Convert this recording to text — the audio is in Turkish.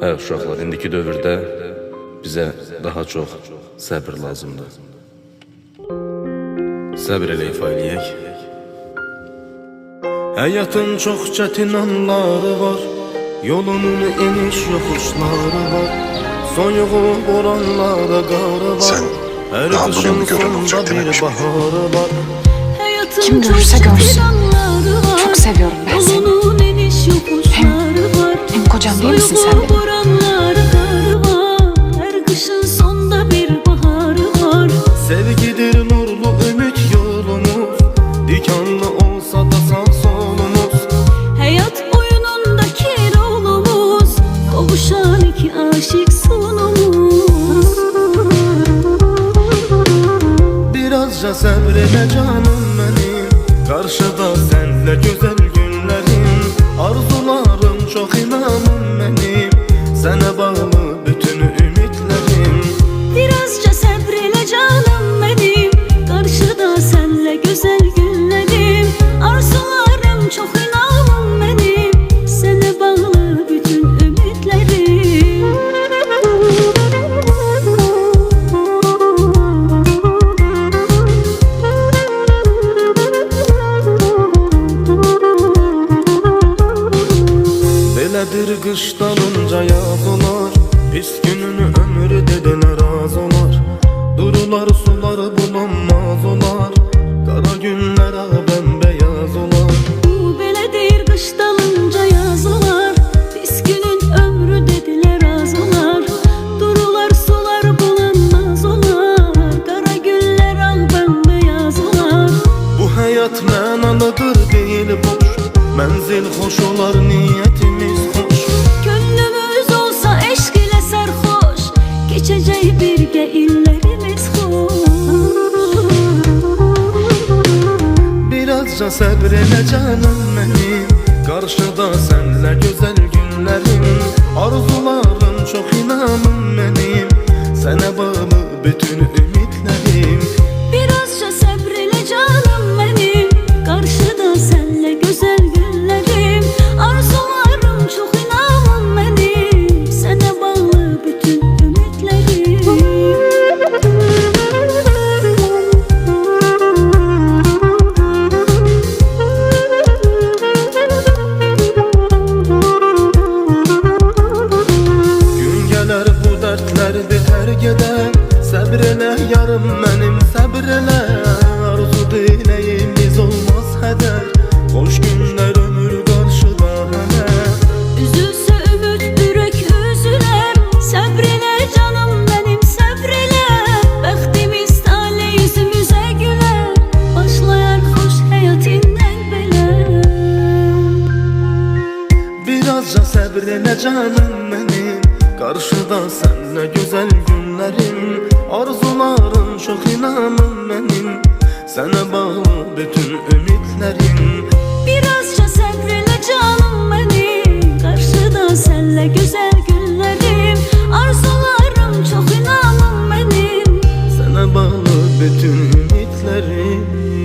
Hə uşaqlar, indiki dövrdə bizə daha çox səbr lazımdır. Səbr elə ifa eləyək. Həyatın çox çətin anları var Yolunun eniş yoxuşları var Soyuğu boranlarda qarı var Sen Hər daha olacak demek bir ki. baharı var Kim görürse görsün. Çok seviyorum ben seni. Yokuşları var. hem kocam değil misin sen benim? Birazca səbrelə canım mənim Qarşıda sənlə gözəl Qış dalınca yaz olar Pis gününü ömrü olar Durular bulanmaz olar. Olar Bu beledir kış dalınca yazılar. Pis günün ömrü dediler az olar Durular sular bulanmaz olar. Kara güller al bembeyaz olar Bu həyat mənalıdır deyil boş. Mənzil xoş olar niyyətimiz Birazca səbr elə canım mənim Qarşıda sənlə gözəl günlərim Arzularım çox inanım mənim Sənə bağlı gedə Səbr elə yarım mənim səbr elə Arzu diləyimiz olmaz hədər Xoş günlər ömür qarşıda hələ Üzülsə ümid ürək hüzünə Səbr elə canım mənim səbr elə Bəxtimiz tale yüzümüzə gülər Başlayar xoş həyatindən belə Birazca səbr elə canım mənim Qarşıda sən nə gözəl gün hayallerim Arzularım çok inanın benim. Sana bağlı bütün ümitlerim. Birazca sabreyle canım benim. Karşıda senle güzel günlerim. Arzularım çok inanın benim. Sana bağlı bütün ümitlerim.